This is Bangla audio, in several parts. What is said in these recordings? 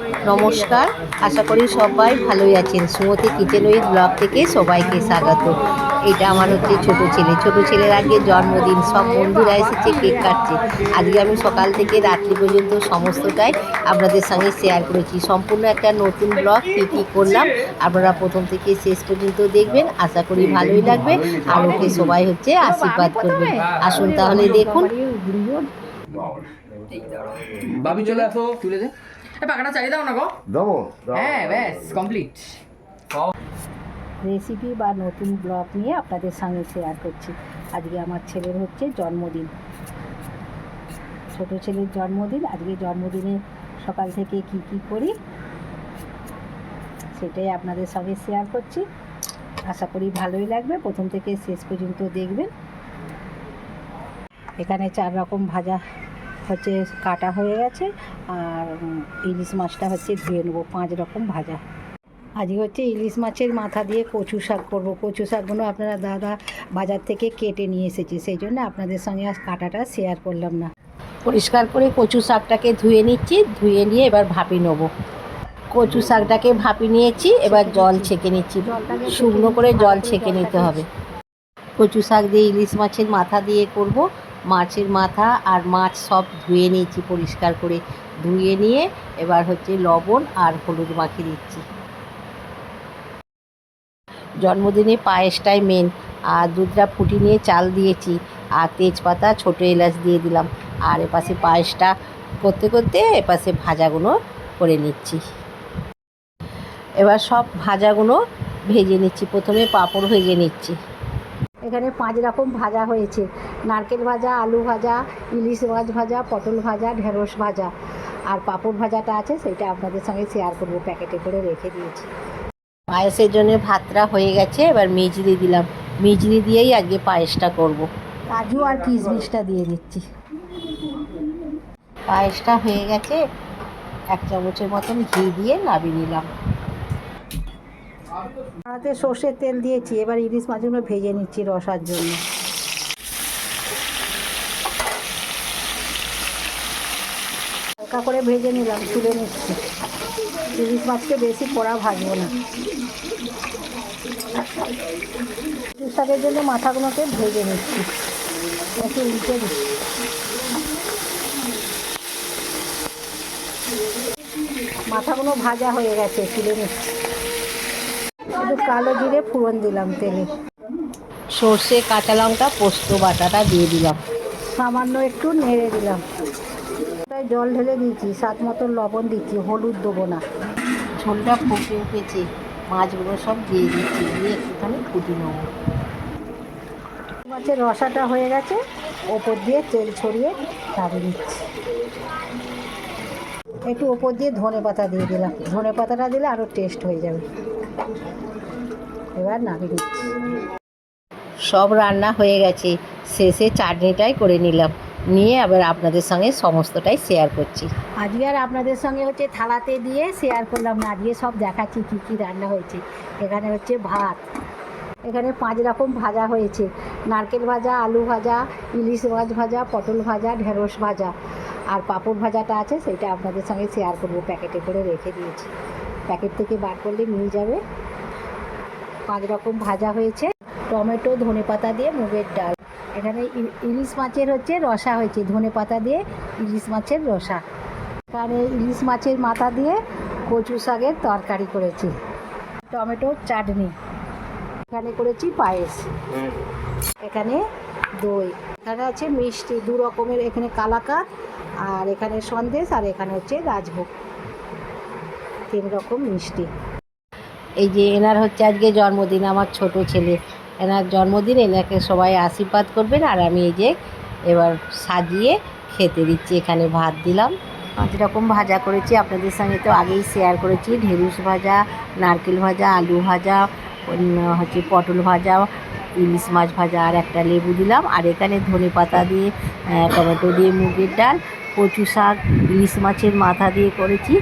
নমস্কার, আশা করি সবাই ভালোই আছেন। সুমতি কিচেন উইথ ব্লগ থেকে সবাইকে স্বাগত। এটা আমার হচ্ছে ছোট ছেলে। ছোট ছেলের আজকে জন্মদিন। সব বন্ধুরা এসেছে, কেক কাটছে। আজকে আমি সকাল থেকে রাত্রি পর্যন্ত সমস্তটাই আপনাদের সঙ্গে শেয়ার করেছি। সম্পূর্ণ একটা নতুন ব্লগ কী কী করলাম, আপনারা প্রথম থেকে শেষ পর্যন্ত দেখবেন। আশা করি ভালোই লাগবে। আর ওকে সবাই হচ্ছে আশীর্বাদ করবেন। আসুন তাহলে দেখুন। বাবি, চলে আসো। তুলে দে। এ পাখাটা চালিয়ে দাও না গো। দেবো হ্যাঁ ব্যাস কমপ্লিট রেসিপি বা নতুন ব্লগ নিয়ে আপনাদের সঙ্গে শেয়ার করছি। আজকে আমার ছেলের হচ্ছে জন্মদিন। ছোট ছেলের জন্মদিন। আজকে জন্মদিনে সকাল থেকে কি কি করি সেটাই আপনাদের সঙ্গে শেয়ার করছি। আশা করি ভালোই লাগবে। প্রথম থেকে শেষ পর্যন্ত দেখবেন। এখানে চার রকম ভাজা হচ্ছে কাটা হয়ে গেছে আর ইলিশ মাছটা হচ্ছে ধুয়ে নেব, পাঁচ রকম ভাজা। আজকে হচ্ছে ইলিশ মাছের মাথা দিয়ে কচু শাক করব। কচু শাকগুলো আপনারা দাদা বাজার থেকে কেটে নিয়ে এসেছে, সেই জন্য আপনাদের সঙ্গে আজ কাটাটা শেয়ার করলাম না। পরিষ্কার করে কচু শাকটাকে ধুয়ে নিচ্ছি, ধুয়ে নিয়ে এবার ভাপি নেব। কচু শাকটাকে ভাপি নিয়েছি, এবার জল ছেঁকে নিচ্ছি। শুকনো করে জল ছেঁকে নিতে হবে। কচু শাক দিয়ে ইলিশ মাছের মাথা দিয়ে করব। মাছের মাথা আর মাছ সব ধুয়ে নিয়েছি, পরিষ্কার করে ধুয়ে নিয়ে এবার হচ্ছে লবণ আর হলুদ মাখিয়ে দিচ্ছি। জন্মদিনে পায়েসটাই মেন আর দুধটা ফুটি নিয়ে চাল দিয়েছি আর তেজপাতা, ছোটো এলাচ দিয়ে দিলাম। আর এপাশে পায়েসটা করতে করতে এপাশে ভাজাগুলো করে নিচ্ছি। এবার সব ভাজাগুলো ভেজে নিচ্ছি। প্রথমে পাঁপড় ভেজে নিচ্ছি। এখানে পাঁচ রকম ভাজা হয়েছে। নারকেল ভাজা আলু ভাজা ইলিশ মাছ ভাজা পটল ভাজা ঢেঁড়স ভাজা আর পাঁপড় ভাজাটা আছে সেটা আপনাদের সঙ্গে শেয়ার করব প্যাকেটে করে রেখে দিয়েছি। পায়েসের জন্য ভাতটা হয়ে গেছে এবার মিজরি দিলাম। মিজরি দিয়েই আজকে পায়েসটা করব। কাজু আর কিশমিশটা দিয়ে দিচ্ছি। পায়েসটা হয়ে গেছে এক চামচের মতন ঘি দিয়ে নামিয়ে নিলাম। সর্ষের তেল দিয়েছি এবার ইলিশ মাছগুলো ভেজে নিচ্ছি রসার জন্য। হালকা করে ভেজে নিলাম, তুলে নিচ্ছি। ইলিশ মাছকে বেশি কড়া ভাজবো না। ইলিশ শাকের জন্য মাথাগুলোকে ভেজে নিচ্ছি। একটু উল্টে দিচ্ছি। মাথাগুলো ভাজা হয়ে গেছে, তুলে নিচ্ছি। একটু কালো জিরে ফোড়ন দিলাম তেলে। সর্ষে, কাঁচা লঙ্কা, পোস্ত, বাটাটা দিয়ে দিলাম। সামান্য একটু নেড়ে দিলাম। তাই জল ঢেলে দিয়েছি, স্বাদ মতো লবণ দিচ্ছি, হলুদ দেবো না। ঝোলটা ফুটে উঠেছে, মাছগুলো সব দিয়ে দিচ্ছি, দিয়ে একটুখানি ফুটি নেব। মাছের রসাটা হয়ে গেছে, ওপর দিয়ে তেল ছড়িয়ে নাড়িয়ে দিচ্ছি। একটু ওপর দিয়ে ধনে পাতা দিয়ে দিলাম। ধনে পাতাটা দিলে আরও টেস্ট হয়ে যাবে। এবার নামিয়ে দিচ্ছি সব রান্না হয়ে গেছে, শেষে চাটনিটাই করে নিলাম। নিয়ে আবার আপনাদের সঙ্গে সমস্তটাই শেয়ার করছি। আজকে আর আপনাদের সঙ্গে হচ্ছে থালাতে দিয়ে শেয়ার করলাম না, আজকে সব দেখাচ্ছি কী কী রান্না হয়েছে। এখানে হচ্ছে ভাত। এখানে পাঁচ রকম ভাজা হয়েছে। নারকেল ভাজা, আলু ভাজা, ইলিশ মাছ ভাজা, পটল ভাজা, ঢেঁড়স ভাজা। আর পাঁপড় ভাজাটা আছে, সেটা আপনাদের সঙ্গে শেয়ার করব, প্যাকেটে করে রেখে দিয়েছি। প্যাকেট থেকে বার করলে নিয়ে যাবে। পাঁচ রকম ভাজা হয়েছে। টমেটো ধনে পাতা দিয়ে মুগের ডাল। এখানে ইলিশ মাছের হচ্ছে রসা হয়েছে, ধনে পাতা দিয়ে ইলিশ মাছের রসা। এখানে ইলিশ মাছের মাথা দিয়ে কচু শাকের তরকারি করেছি টমেটো চাটনি। এখানে করেছি পায়েস। এখানে দই। এখানে আছে মিষ্টি, দু রকমের এখানে কালাকাত আর এখানে সন্দেশ আর এখানে হচ্ছে রাজভোগ। তিন রকম মিষ্টি। এই যে এনার হচ্ছে আজকে জন্মদিন, আমার ছোট ছেলে। এনার জন্মদিন এনাকে সবাই আশীর্বাদ করবেন। আর আমি এই যে এবার সাজিয়ে খেতে দিচ্ছি, এখানে ভাত দিলাম। পাঁচ রকম ভাজা করেছি, আপনাদের সঙ্গে তো আগেই শেয়ার করেছি। ঢেঁড়ুস ভাজা, নারকেল ভাজা, আলু ভাজা হচ্ছে পটল ভাজা, ইলিশ মাছ ভাজা, আর একটা লেবু দিলাম। আর এখানে ধনে পাতা দিয়ে টমেটো দিয়ে মুগের ডাল, কচু শাক, ইলিশ মাছের মাথা দিয়ে করেছি।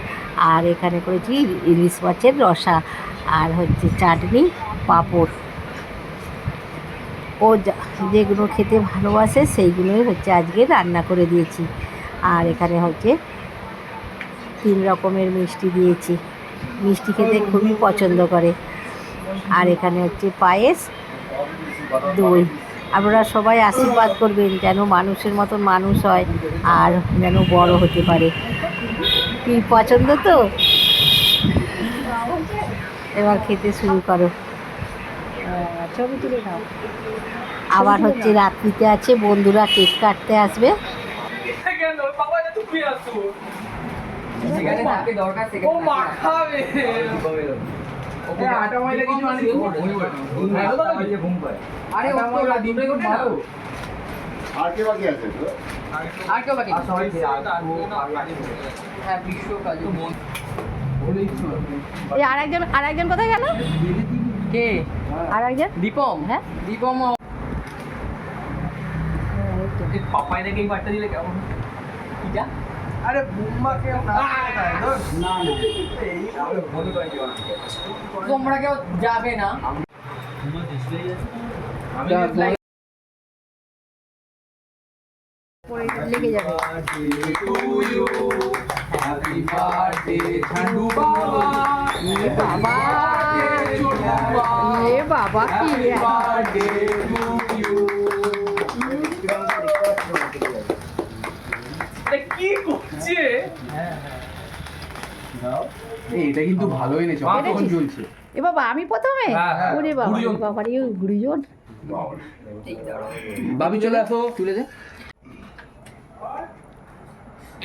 আর এখানে করেছি ইলিশ মাছের রসা। আর হচ্ছে চাটনি, পাঁপড়। ও যেগুলো খেতে ভালোবাসে, সেইগুলোই হচ্ছে আজকে রান্না করে দিয়েছি। আর এখানে হচ্ছে তিন রকমের মিষ্টি দিয়েছি। মিষ্টি খেতে খুবই পছন্দ করে। আর এখানে হচ্ছে পায়েস, দই। আপনারা সবাই আশীর্বাদ করবেন যেন মানুষের মতন মানুষ হয় আর যেন বড় হতে পারে। কি পছন্দ তো? এবার খেতে শুরু করো। ছবি তুলে নাও। আবার হচ্ছে রাত্রিতে আছে বন্ধুরা কেক কাটতে আসবে। আনি আরে আর কে বাকি আছে আর কেউ বাকি হ্যাঁ বিশ্ব কাজু এই আরেকজন আরেকজন কোথায় গেল? কে? আরেকজন? দীপম। হ্যাঁ? দীপম পাপাই দেখে এই বার্তা দিলে কেমন? কিটা আরে বুম্বাকে তোমরা কেউ যাবে না। লেগে যাবে। হ্যাপি বার্থডে ঝান্ডু বাবা এ বাবা কি করছে? এটা কিন্তু ভালো এনেছে? কখন চলছে এ বাবা আমি প্রথমে? হ্যাঁ, হ্যাঁ। ওরে বাবা বাবা রে গুরুজন বাবি চলে আসো। তুলে দে।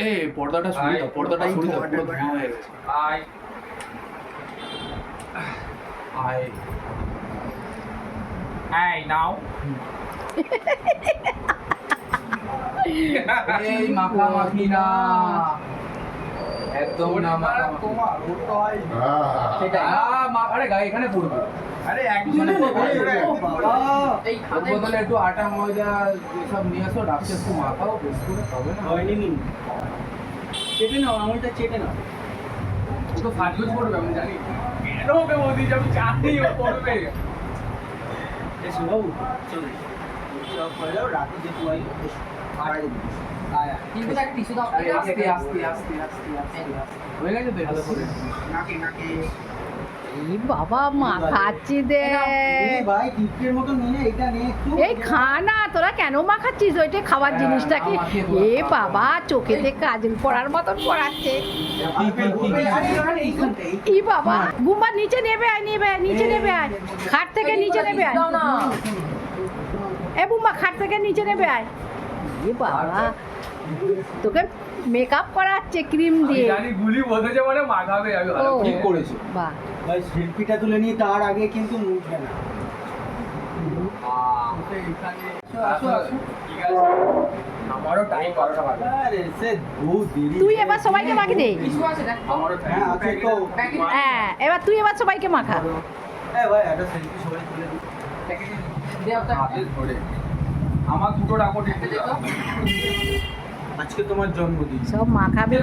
এ পর্দাটা সরিয়ে দাও পর্দাটা সরিয়ে দাও পুরো ধোঁয়া হয়ে গেছে। আয় Hey, now. এই মাখা মাখি না একদম না মাখা মাখি আহ, সেটাই আহ, মা- আরে গায়ে এখানে পড়বে আরে একজনে এই বদলে একটু আটা ময়দা এসব নিয়ে আসো ডাক্তার একটু মাখাও বেশ করে হবে না ও তো সাজগোজ করবে আমি জানি কেন ওকে বৌদি আমি জানি ও করবে কিন্তু তাকে টিস্যু দাও। আরে আস্তে আস্তে আস্তে আস্তে আস্তে। হয়ে গেছে তো ভালো করে। এই বাবা মা খাচ্ছি দে এই খা না তোরা কেন মাখাচ্ছিস ওইটা খাবার হ্যাঁ, জিনিসটা কি এ। বাবা চোখেতে কাজল পড়ার মতন পড়াচ্ছে ই বাবা গুম্বা নিচে নেবে আয় নেবে আয় নিচে নেবে আয় খাট থেকে নিচে নেবে আয় এ বুম্বা খাট থেকে নিচে নেবে আয় এ বাবা তোকে মেকআপ করাচ্ছে ক্রিম দিয়ে। জানি গুলি বসেছে মানে মাখাবে আমি। ঠিক করেছ। বাহ। ভাই শিল্পীটা তুলে নিয়ে তার আগে কিন্তু মুখবে না। আসো আসো ঠিক আছে। আমারও টাইম বারোটা বাজে আরে সে তুই এবার সবাইকে মাখি দে। আমারও হ্যাঁ আছে তো। হ্যাঁ এবার তুই এবার সবাইকে মাখা। হ্যাঁ ভাই একটা সেলফি সবাই তুলে দে আমার দুটো ডাকো আজকে তোমার জন্মদিন। সব মাখাবে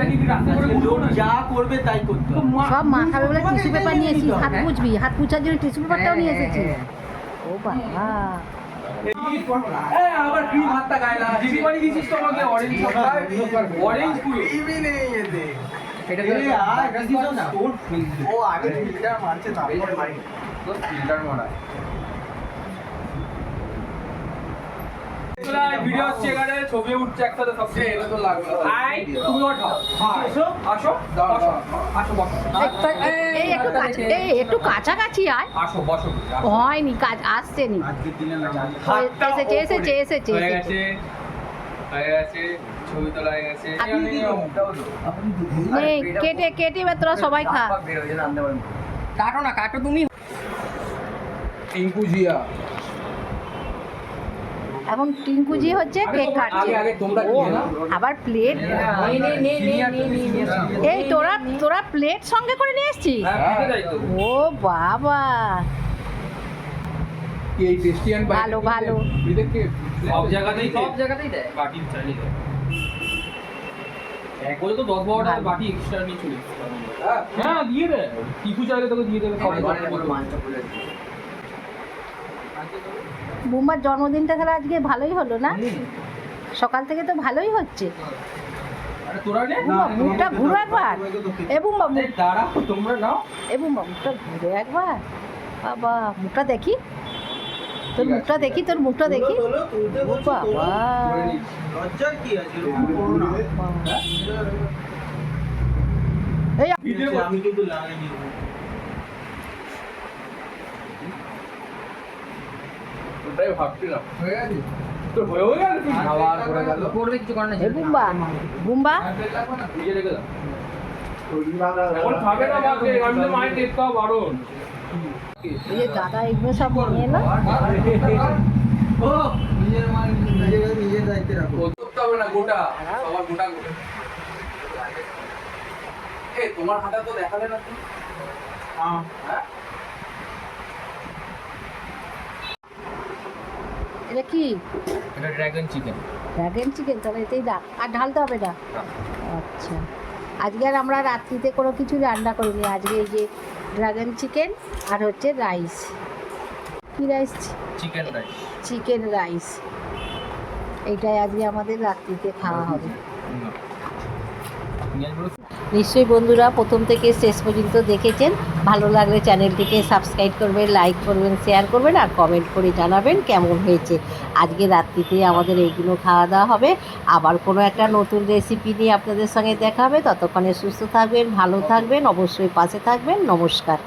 লোক যা করবে তাই করতে সব মাখাবে বলে টিস্যু পেপার নিয়ে এসেছিস হাত মুছবি হাত মুছার জন্য টিস্যু পেপারটাও নিয়ে এসেছিস। ও বাবা। আবার ক্রিম হাতটা গায়ে লাগা দিদি বাড়ি দিছিস তো আমাকে অরেঞ্জ অরেঞ্জ পুরো। এটা এ আর দিস না। ও আগে ফিল্টার মারছে তারপরে মারি। তো ফিল্টার মারা ভিডিও হচ্ছে এখানে ছবি উঠছে একসাথে সব এটা তো লাগবে আই তুমি ওঠো। আসো আসো বসো আসো বসো। এই একটু কাছা এই একটু কাছাকাছি আয়। আসো বসো। হয়নি কাজ আসছে নি। এসেছে এসেছে এসেছে এসেছে। কেটে কেটে এবার তোরা সবাই খা। কাটো না কাটো তুমি। টিঙ্কু জিয়া এখন টিঙ্কুজি হচ্ছে কেক কাটছে। আবার প্লেট নে নে নে নে নে নে এই তোরা তোরা প্লেট সঙ্গে করে নিয়ে এসছিস? হ্যাঁ ও বাবা। এই টেস্টিয়ান ভালো, ভালো। দেখে সব জায়গাতেই সব জায়গাতেই দেয়? চালিয়ে দেয় এক বলে তো দশ বারোটা বাকি এক্সট্রা নিয়ে চলে হ্যাঁ। দিয়ে দেয় টিপু চাইলে তোকে দিয়ে দেবে। খাবার বুম্বার জন্মদিনটা তাহলে আজকে ভালোই হলো না? সকাল থেকে তো ভালোই হচ্ছে। আরে তোরা নে। বুম্বা মুখটা ঘুরো একবার। এ বুম্বা তোমরা নাও। এ বুম্বা মুখটা ঘুরে একবার। বাবা মুখটা দেখি। তোর মুখটা দেখি তোর মুখটা দেখি। বাবা। না। এই ভিডিও আচ্ছা, আমি কিন্তু লাগাইনি ওটাই ভাবছিলাম। হয়ে গেছে? তোর হয়েও গেল আবার করে গেল। করবে কিছু করার এ বুম্বা। বুম্বা? নিজে রেখে দাও। এখন খাবে না মাকে আমি তো মায়ের টেপ খাওয়া বারণ এই যে দাদা এগুলো সব নিয়ে এলো। ও নিজের মাল নিজের নিজের দায়িত্বে রাখো। করতে হবে না গোটা। সবার গোটা গোটা। এ তোমার হাতে তো দেখালে না তুমি? হ্যাঁ? এটা কি? এটা ড্রাগন চিকেন ড্রাগন চিকেন তাহলে এতেই দাগ। আর ঢালতে হবে না। আচ্ছা। আজকে আর আমরা রাত্রিতে কোনো কিছু রান্না করিনি। আজকে এই যে ড্রাগন চিকেন আর হচ্ছে রাইস কি rice chicken rice chicken rice এইটাই আজকে আমাদের রাত্রিতে খাওয়া হবে। নিশ্চয়ই বন্ধুরা প্রথম থেকে শেষ পর্যন্ত দেখেছেন। ভালো লাগলে চ্যানেলটিকে সাবস্ক্রাইব করবেন, লাইক করবেন, শেয়ার করবেন আর কমেন্ট করে জানাবেন কেমন হয়েছে। আজকে রাত্রিতে আমাদের এইগুলো খাওয়া দাওয়া হবে। আবার কোনো একটা নতুন রেসিপি নিয়ে আপনাদের সঙ্গে দেখা হবে। ততক্ষণে সুস্থ থাকবেন, ভালো থাকবেন, অবশ্যই পাশে থাকবেন। নমস্কার।